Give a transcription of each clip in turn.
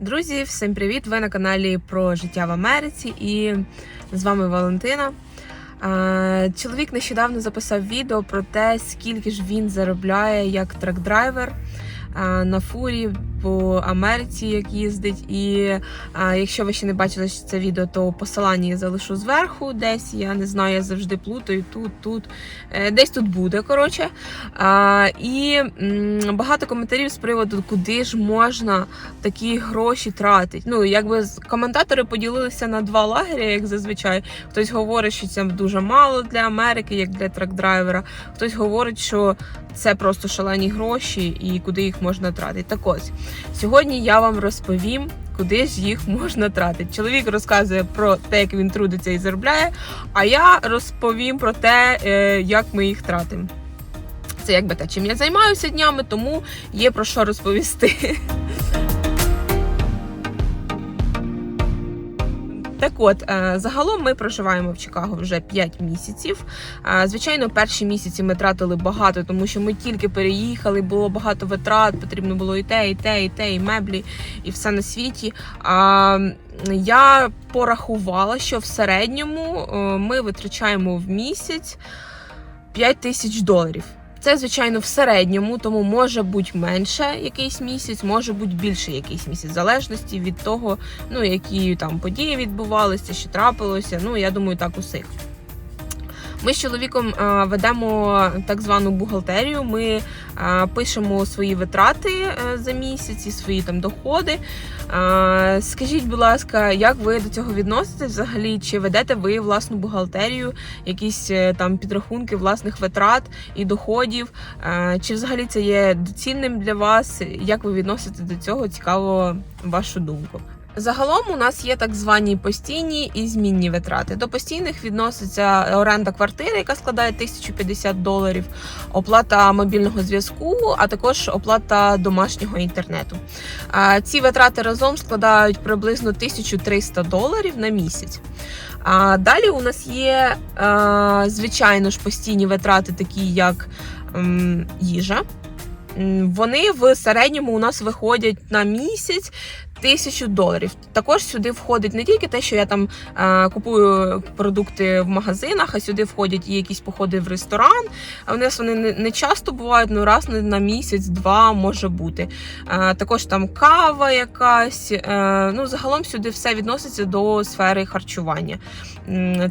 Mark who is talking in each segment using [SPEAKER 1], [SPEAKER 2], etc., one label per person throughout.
[SPEAKER 1] Друзі, всім привіт! Ви на каналі про життя в Америці і з вами Валентина. Чоловік нещодавно записав відео про те, скільки ж він заробляє як трак-драйвер на фурі по Америці, як їздить. І е, якщо ви ще не бачили це відео, то посилання я залишу зверху, десь я не знаю, я завжди плутаю тут, тут, Е, десь тут буде. Коротше. А, і м, багато коментарів з приводу, куди ж можна такі гроші тратить. Ну, якби коментатори поділилися на два лагеря, як зазвичай. Хтось говорить, що це дуже мало для Америки, як для трак-драйвера. Хтось говорить, що це просто шалені гроші і куди їх можна тратити. Так ось сьогодні я вам розповім. Куди ж їх можна тратити? Чоловік розказує про те, як він трудиться і заробляє, а я розповім про те, е, як ми їх тратимо. Це якби те, чим я займаюся днями, тому є про що розповісти. Так от, е, загалом ми проживаємо в Чикаго вже 5 місяців. Е, Звичайно, перші місяці ми тратили багато, тому що ми тільки переїхали, було багато витрат, потрібно було і те, і те, і те, і меблі, і все на світі. Я порахувала, що в середньому е, ми витрачаємо в місяць 5 тисяч доларів. Це, звичайно, в середньому, тому може бути менше якийсь місяць, може бути більше якийсь місяць, в залежності від того, ну які там події відбувалися, що трапилося. Ну, я думаю, так усіх. Ми з чоловіком е, ведемо так звану бухгалтерію. Ми е, пишемо свої витрати е, за місяць і свої там доходи. Скажіть, будь ласка, як ви до цього відноситесь взагалі? Чи ведете ви власну бухгалтерію, якісь там підрахунки власних витрат і доходів? Чи взагалі це є доцільним для вас? Як ви відносите до цього? Цікаво вашу думку. Загалом у нас є так звані постійні і змінні витрати. До постійних відноситься оренда квартири, яка складає 1050 доларів, оплата мобільного зв'язку, а також оплата домашнього інтернету. Ці витрати разом складають приблизно 1300 доларів на місяць. А далі у нас є, звичайно ж, постійні витрати, такі як їжа. Вони в середньому у нас виходять на місяць тисячу доларів. Також сюди входить не тільки те, що я там е, купую продукти в магазинах, а сюди входять і якісь походи в ресторан. А в нас вони не, часто бувають, ну раз на місяць-два може бути. Е, також там кава якась. Е, ну, загалом сюди все відноситься до сфери харчування.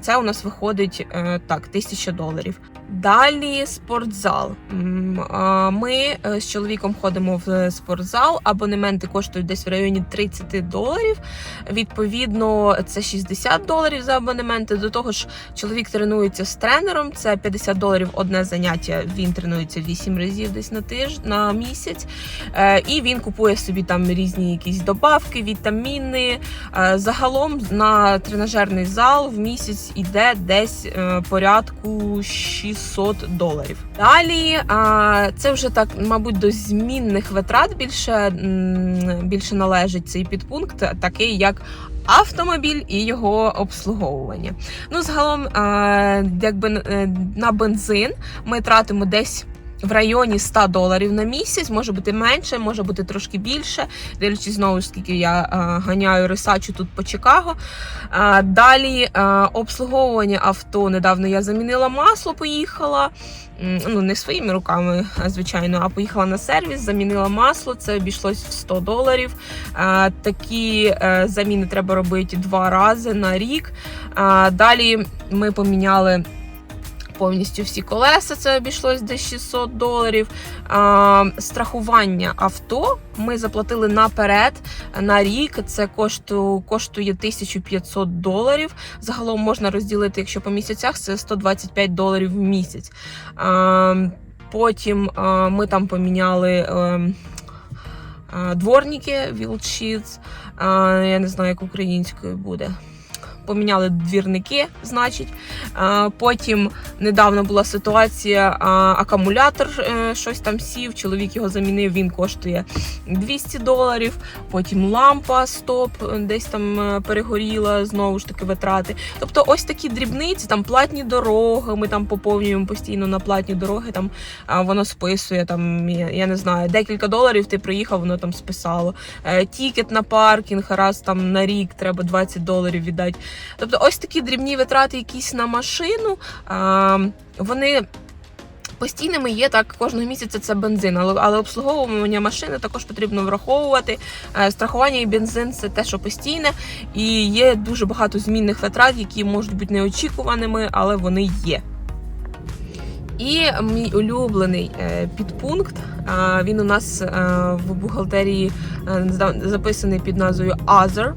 [SPEAKER 1] Це у нас виходить е, так, тисяча доларів. Далі спортзал. Ми е, з чоловіком ходимо в спортзал. Абонементи коштують десь в районі 30 доларів. Відповідно, це 60 доларів за абонементи. До того ж, чоловік тренується з тренером. Це 50 доларів одне заняття. Він тренується 8 разів десь на тиждень на місяць. Е, І він купує собі там різні якісь добавки, вітаміни. Е, Загалом на тренажерний зал в місяць іде десь е, порядку 600 доларів. Далі це вже так, мабуть, до змінних витрат більше, більше належить цей підпункт, такий як. Автомобіль і його обслуговування. Ну, загалом, якби е, на бензин ми тратимо десь в районі 100 доларів на місяць, може бути менше, може бути трошки більше, дивлячись знову скільки я а, ганяю ресачу тут по Чикаго. А, далі а, обслуговування авто. Недавно я замінила масло, поїхала. Ну, не своїми руками, звичайно, а поїхала на сервіс, замінила масло. Це обійшлось в 100 доларів. А, Такі е, заміни треба робити два рази на рік. А, Далі ми поміняли. Повністю всі колеса це обійшлось десь 600 доларів. А, страхування авто ми заплатили наперед на рік. Це кошту, коштує 1500 доларів. Загалом можна розділити, якщо по місяцях, це 125 доларів в місяць. А, потім а, ми там поміняли. ем, а, Дворники, а, я не знаю, як українською буде. Поміняли двірники, значить. Е, Потім недавно була ситуація, акумулятор е, щось там сів, чоловік його замінив, він коштує 200 доларів. Потім лампа стоп, е, десь там е, перегоріла, знову ж таки витрати. Тобто, ось такі дрібниці, там платні дороги. Ми там поповнюємо постійно на платні дороги. Там воно списує там, я, не знаю, декілька доларів. Ти приїхав, воно там списало. Е, тікет на паркінг, раз там на рік треба 20 доларів віддати. Тобто, ось такі дрібні витрати, якісь на машину. Вони постійними є так кожного місяця це бензин, але, обслуговування машини також потрібно враховувати. Е, Страхування і бензин це те, що постійне, і є дуже багато змінних витрат, які можуть бути неочікуваними, але вони є. І мій улюблений е, підпункт. е, Він у нас е, в бухгалтерії записаний під назвою Other.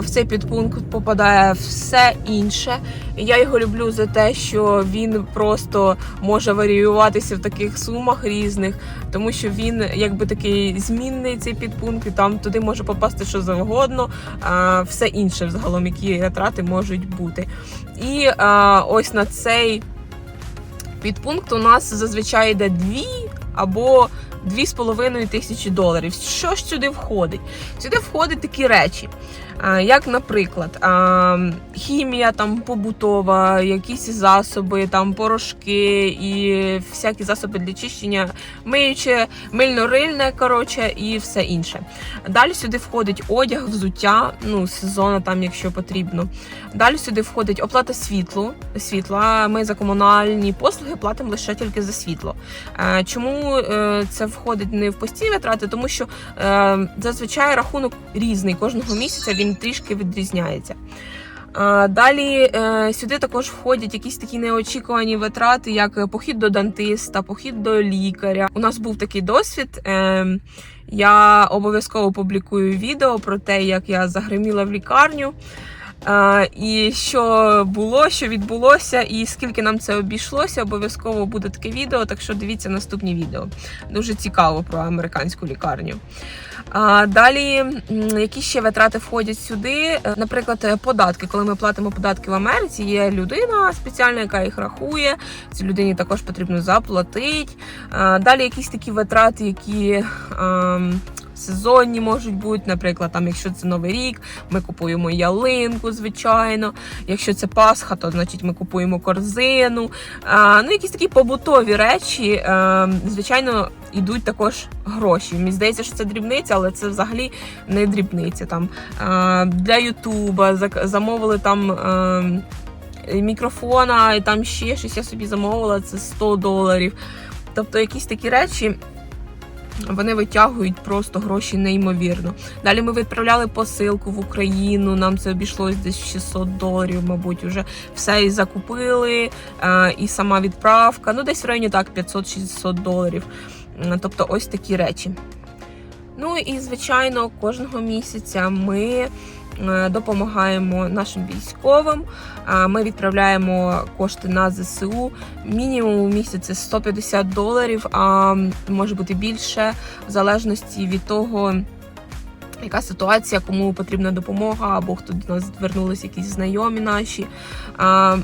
[SPEAKER 1] В цей підпункт попадає все інше. Я його люблю за те, що він просто може варіюватися в таких сумах різних, тому що він якби такий змінний цей підпункт, і там туди може попасти що завгодно, все інше взагалом, які витрати можуть бути. І ось на цей підпункт у нас зазвичай йде дві або дві з половиною тисячі доларів. Що ж сюди входить? Сюди входять такі речі, як, наприклад, хімія там побутова, якісь засоби, там порошки і всякі засоби для чищення, миюче, мильно-рильне, коротше, і все інше. Далі сюди входить одяг, взуття, ну, сезону там, якщо потрібно. Далі сюди входить оплата світлу. Світла. Ми за комунальні послуги платимо лише тільки за світло. Е, Чому е, це входить не в постійні витрати? Тому що е, зазвичай рахунок різний кожного місяця він трішки відрізняється. Далі е, сюди також входять якісь такі неочікувані витрати, як похід до дантиста, похід до лікаря. У нас був такий досвід. е, Я обов'язково публікую відео про те, як я загриміла в лікарню. І що було, що відбулося, і скільки нам це обійшлося, обов'язково буде таке відео. Так що дивіться наступні відео. Дуже цікаво про американську лікарню. Далі, які ще витрати входять сюди? Е, Наприклад, податки. Коли ми платимо податки в Америці, є людина спеціальна, яка їх рахує. Цій людині також потрібно заплатити. Далі якісь такі витрати, які. Сезонні можуть бути, наприклад, там, якщо це новий рік, ми купуємо ялинку, звичайно. Якщо це Пасха, то значить ми купуємо корзину. А, ну, якісь такі побутові речі, е, звичайно, йдуть також гроші. Мені здається, що це дрібниця, але це взагалі не дрібниця. Там е, для Ютуба замовили там. Е, Мікрофона і там ще щось я собі замовила, це 100 доларів. Тобто якісь такі речі, вони витягують просто гроші неймовірно. Далі ми відправляли посилку в Україну. Нам це обійшлось десь в 600 доларів, мабуть, вже все і закупили, е, і сама відправка. Ну, десь в районі так 500-600 доларів. Тобто, ось такі речі. Ну і звичайно, кожного місяця ми е, допомагаємо нашим військовим. А Ми відправляємо кошти на ЗСУ. Мінімум у місяці це 150 доларів, а може бути більше, в залежності від того. Яка ситуація, кому потрібна допомога, або хто до нас звернулися якісь знайомі наші.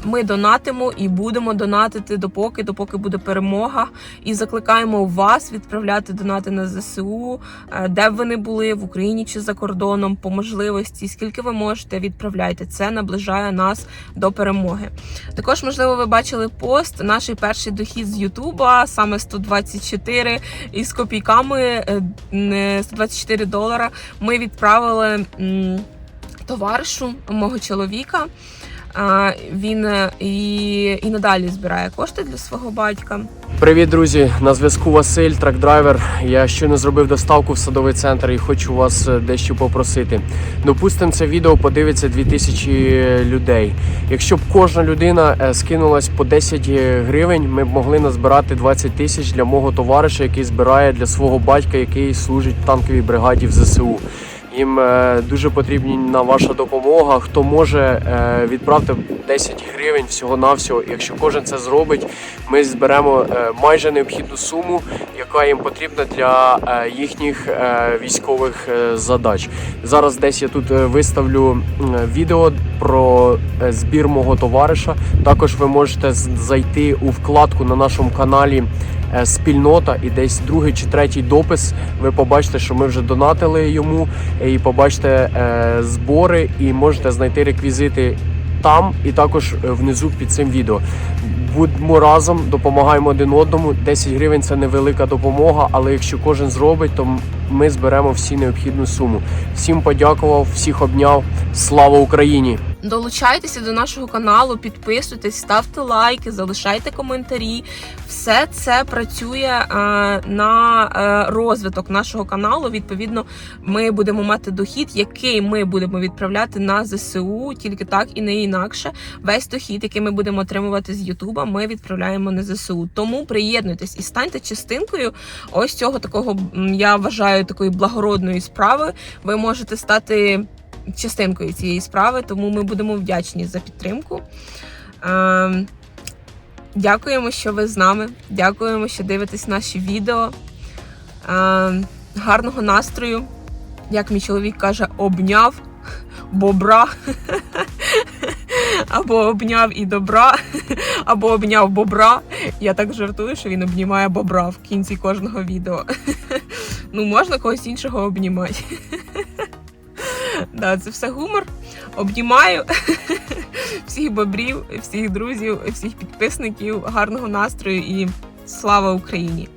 [SPEAKER 1] Ми донатимо і будемо донатити допоки, допоки буде перемога. І закликаємо вас відправляти донати на ЗСУ, е, де б ви не були в Україні чи за кордоном, по можливості. Скільки ви можете, відправляйте. Це наближає нас до перемоги. Також, можливо, ви бачили пост. Наш перший дохід з Ютуба, саме 124 із копійками е, 124 долара. Ми відправили товаришу мого чоловіка. Він е, і, і надалі збирає кошти для свого батька.
[SPEAKER 2] Привіт, друзі! На зв'язку Василь, трак-драйвер. Я щойно зробив доставку в садовий центр і хочу вас е, дещо попросити. Допустимо, це відео подивиться 2000 людей. Якщо б кожна людина е, скинулась по 10 гривень, ми б могли назбирати 20 тисяч для мого товариша, який збирає для свого батька, який служить в танковій бригаді в ЗСУ. Їм е, дуже потрібна ваша допомога. Хто може, е, відправте 10 гривень всього-навсього. Якщо кожен це зробить, ми зберемо е, майже необхідну суму, яка їм потрібна для їхніх військових задач. Зараз десь я тут виставлю відео про збір мого товариша. Також ви можете зайти у вкладку на нашому каналі Спільнота і десь другий чи третій допис. Ви побачите, що ми вже донатили йому, і побачите е, збори, і можете знайти реквізити там і також е, внизу під цим відео. Будьмо разом, допомагаємо один одному. 10 гривень це невелика допомога, але якщо кожен зробить, то ми зберемо всі необхідну суму. Всім подякував, всіх обняв. Слава Україні!
[SPEAKER 1] Долучайтеся до нашого каналу, підписуйтесь, ставте лайки, залишайте коментарі. Все це працює е, на е, розвиток нашого каналу. Відповідно, ми будемо мати дохід, який ми будемо відправляти на ЗСУ, тільки так і не інакше. Весь дохід, який ми будемо отримувати з Ютуба, ми відправляємо на ЗСУ. Тому приєднуйтесь і станьте частинкою ось цього такого, я вважаю, такої благородної справи. Ви можете стати частинкою цієї справи, тому ми будемо вдячні за підтримку. Ем, Дякуємо, що ви з нами. Дякуємо, що дивитесь наші відео. Ем, Гарного настрою. Як мій чоловік каже, обняв бобра. Або обняв і добра, або обняв бобра. Я так жартую, що він обнімає бобра в кінці кожного відео. Ну, можна когось іншого обнімати. Да, це все гумор. Обнімаю всіх бобрів, всіх друзів, всіх підписників, гарного настрою і слава Україні!